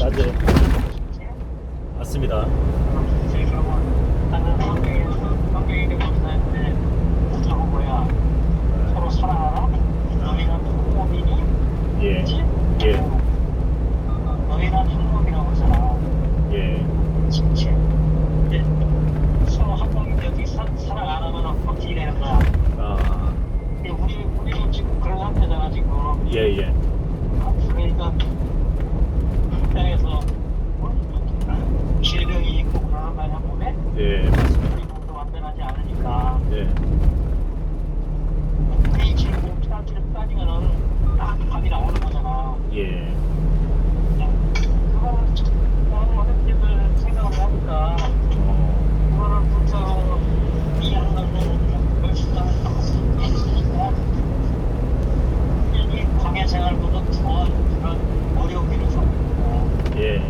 낮에 맞습니다. 서로 사랑하라. 너희는 한국민이 예, 그치? 예, 너희는 한국이라고 하잖아. 예, 진짜. 근데 서로 한국인 여기 사, 사랑 안 하면 퍽이 되는 거야. 아, 근데 우리 우리는 지금 그런 상태잖아 지금. 예, 예, 그러니까 입장에서 질병이 있고 그런 말 한번에 예, 맞습니다. 우리 몸도 완전하지 않으니까 예, 이 질병 피난치를 따지면은 딱 답이 나오는 거잖아. 예, 그거는 너무 어렵게들 생각을 하니까 어, 그거는 불처럼 이해하는 걸수가 있으니까 여기 광야 생활보다 더 그런 어려움이 좀 있고 예,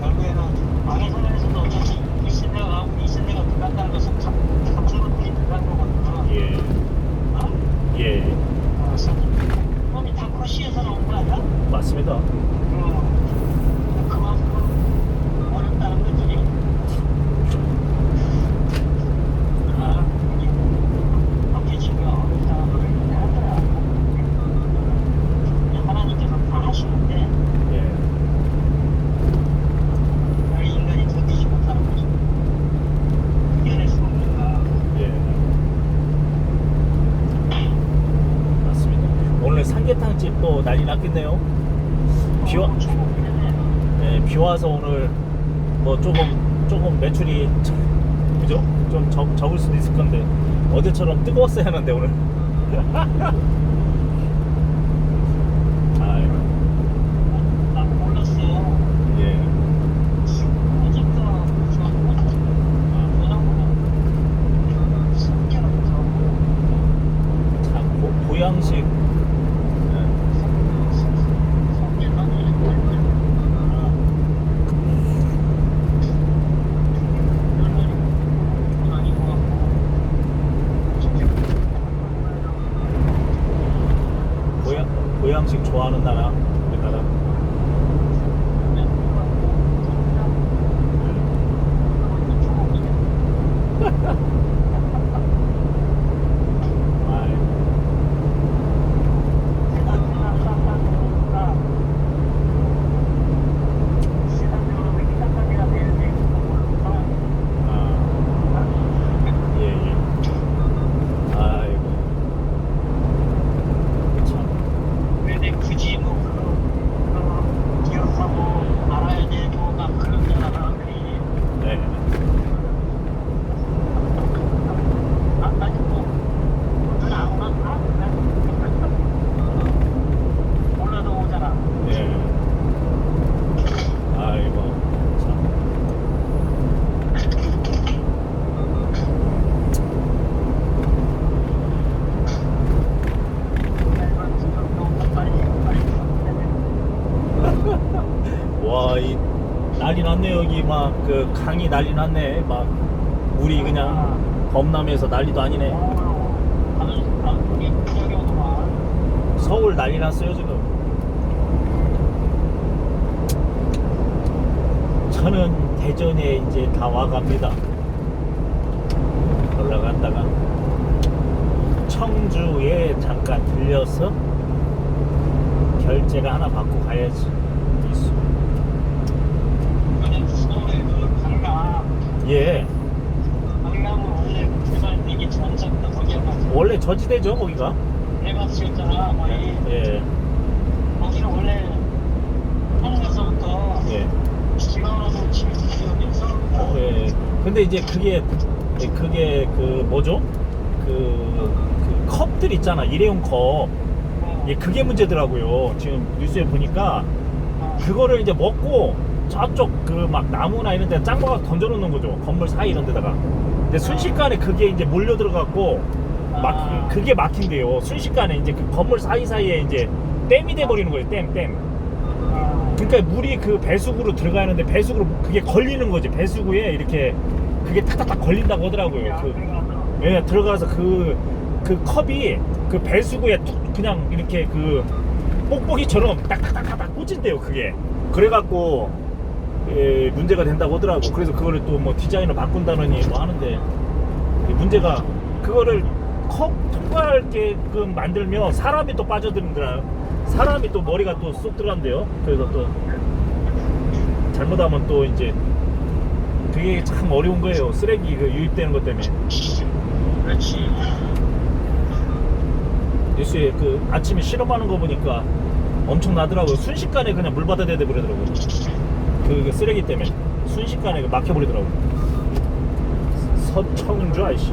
결국에는 광야 생활에서도 어차피 있을 때가 가고 있을 때가 들어간다는 것은 다 같은 것들이 들어간 거거든. 예, 어? 예, 그래서 다 코시에서 나온 거 아니야? 맞습니다. 어, 그만큼 어렵다는 거지. 아, 그렇게 지금 어렵다는 걸 하더라. 하나님께서 다 하시는데 예, 왜 인간이 견디지 못하는 거지. 이겨낼 수 없는가. 예, 맞습니다. 오늘 삼계탕 집도 난리 났겠네요. 비 와, 예, 비 와서 오늘 뭐 조금 조금 매출이 그죠? 좀 적, 적을 수도 있을 건데 어제처럼 뜨거웠어야 하는데 오늘. 아유, 나 몰랐어. 예. 어제부터 전화보다 성격부터 참 고, 고양식 예, 고양식 좋아하는 나라 우리나라. 아유, 아, 예, 예. 아이고. 참. 근데 굳이 뭐 그런 기억하고 알아야 되고 막 그런 사람들이 네. 아니 뭐 그건 아무나 다 몰라도 오잖아. 예. 아이고. 참. 와, 이 난리 났네 여기 막 그 강이 난리 났네. 막 물이 그냥 범람해서 난리도 아니네. 서울 난리 났어요 지금. 저는 대전에 이제 다 와갑니다. 올라갔다가 청주에 잠깐 들려서 결제가 하나 받고 가야지. 있어. 예, 원래 저지대죠 거기가. 예, 거기는 원래 한국에서부터 예. 지방으로도 지역에서 예. 근데 이제 그게 그게 그 뭐죠? 그, 그 컵들 있잖아 일회용 컵. 예, 그게 문제더라고요. 지금 뉴스에 보니까 그거를 이제 먹고 저쪽 그 막 나무나 이런 데 짱박아 던져놓는 거죠. 건물 사이 이런 데다가. 근데 순식간에 그게 이제 몰려 들어갔고 막 그게 막힌대요. 순식간에 이제 그 건물 사이 사이에 이제 댐이 돼 버리는 거예요. 댐 댐. 그러니까 물이 그 배수구로 들어가는데 배수구로 그게 걸리는 거지. 배수구에 이렇게 그게 탁탁탁 걸린다고 하더라고요. 그 예, 들어가서 그, 그 컵이 그 배수구에 툭 그냥 이렇게 그 뽁뽁이처럼 딱딱딱딱 꽂힌대요 그게 그래갖고 예, 문제가 된다고 하더라고 그래서 그거를 또 뭐 디자인을 바꾼다느니 뭐 하는데 이 문제가 그거를 컵 통과할게끔 만들면 사람이 또 빠져드는더라 사람이 또 머리가 또 쏙 들어간대요 그래서 또 잘못하면 또 이제 그게 참 어려운 거예요 쓰레기 그 유입되는 것 때문에 그렇지. 뉴스에 그 아침에 실험하는 거 보니까 엄청 나더라고요. 순식간에 그냥 물 받아야 돼 버리더라고요. 그, 그 쓰레기 때문에 순식간에 그 막혀버리더라고요. 서청주 아이씨.